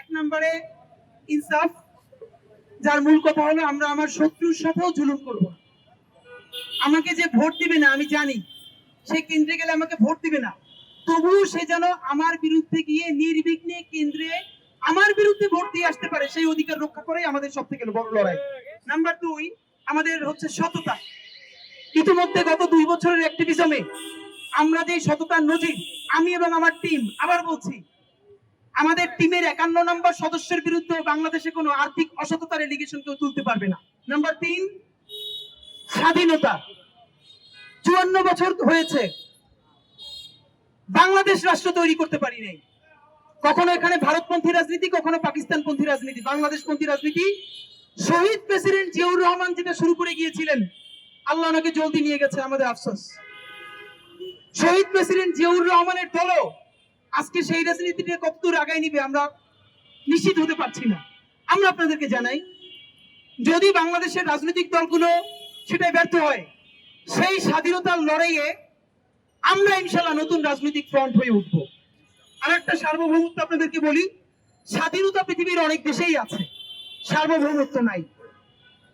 এক নম্বরে ইনসাফ, যার মূল কথা হলো আমরা আমার শত্রুর সাথেও জুলুম করব আমাকে যে ভোট দিবে না, আমি জানি, সে কেন্দ্রে গেলে আমাকে ভোট দিবে না। তবুও সে যেন আমার বিরুদ্ধে গিয়ে নির্বিঘ্নে কেন্দ্রে আমার বিরুদ্ধে ভোট দিয়ে আসতে পারে, সেই অধিকার রক্ষা করাই আমাদের সব থেকে বড় লড়াই। নাম্বার দুই, আমাদের হচ্ছে সততা। ইতিমধ্যে গত দুই বছরের অ্যাক্টিভিজমে আমরা যে সততার নজির, আমি এবং আমার টিম আবার বলছি আমাদের টিমের একান্ন নম্বর সদস্যের বিরুদ্ধে বাংলাদেশে কোনো আর্থিক অসততার এলিগেশন কেউ তুলতে পারবে না। নাম্বার তিন, স্বাধীনতা। চুয়ান্ন বছর হয়েছে। বাংলাদেশ রাষ্ট্র তৈরি করতে পারি নাই। কখনো এখানে ভারতপন্থী রাজনীতি, কখনো পাকিস্তানপন্থী রাজনীতি। বাংলাদেশপন্থী রাজনীতি শহীদ প্রেসিডেন্ট জিয়াউর রহমান যেটা শুরু করে গিয়েছিলেন, আল্লাহ ওনাকে জলদি নিয়ে গেছে আমাদের আফসোস। শহীদ প্রেসিডেন্ট জিয়াউর রহমানের দলও আজকে সেই রাজনীতিটা কতদূর আগায় নিবে আমরা নিশ্চিত হতে পারছি না। আমরা আপনাদেরকে জানাই, যদি বাংলাদেশের রাজনৈতিক দলগুলো সেটাই ব্যর্থ হয়, সেই স্বাধীনতার লড়াইয়ে আমরা ইনশাল্লাহ নতুন রাজনৈতিক ফ্রন্ট হয়ে উঠবো। আর একটা সার্বভৌমত্ব আপনাদেরকে বলি, স্বাধীনতা পৃথিবীর অনেক দেশেই আছে, সার্বভৌমত্ব নাই।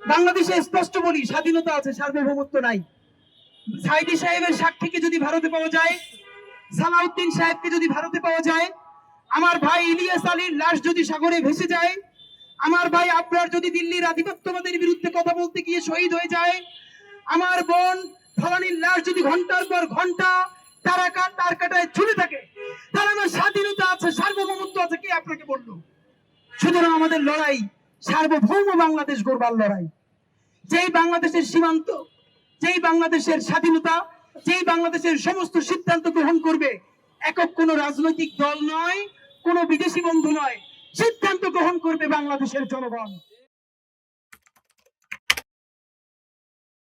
বাংলাদেশে স্পষ্ট বলি, স্বাধীনতা আছে, সার্বভৌমত্ব নাই। সাইদি সাহেবের সাক্ষীকে যদি ভারতে পাওয়া যায় সালাউদ্দিন সাহেবকে যদি ভারতে পাওয়া যায়, আমার ভাই ইলিয়াস আলীর লাশ যদি সাগরে ভেসে যায়, আমার ভাই আপনার যদি দিল্লির আধিপত্যবাদের বিরুদ্ধে কথা বলতে গিয়ে শহীদ হয়ে যায়, আমার বোন ফলানির লাশ যদি ঘণ্টার পর ঘণ্টা তারাকা তার কাটায় ঝুলে থাকে, তার আমার স্বাধীনতা আছে, সার্বভৌমত্ব আছে, কে আপনাকে বলল? সুতরাং আমাদের লড়াই, সার্বভৌম বাংলাদেশ গড়বার লড়াই। যেই বাংলাদেশের সীমান্ত, যেই বাংলাদেশের স্বাধীনতা যেই বাংলাদেশের সমস্ত সিদ্ধান্ত গ্রহণ করবে, একক কোন রাজনৈতিক দল নয়, কোন বিদেশি বন্ধু নয়, সিদ্ধান্ত গ্রহণ করবে বাংলাদেশের জনগণ।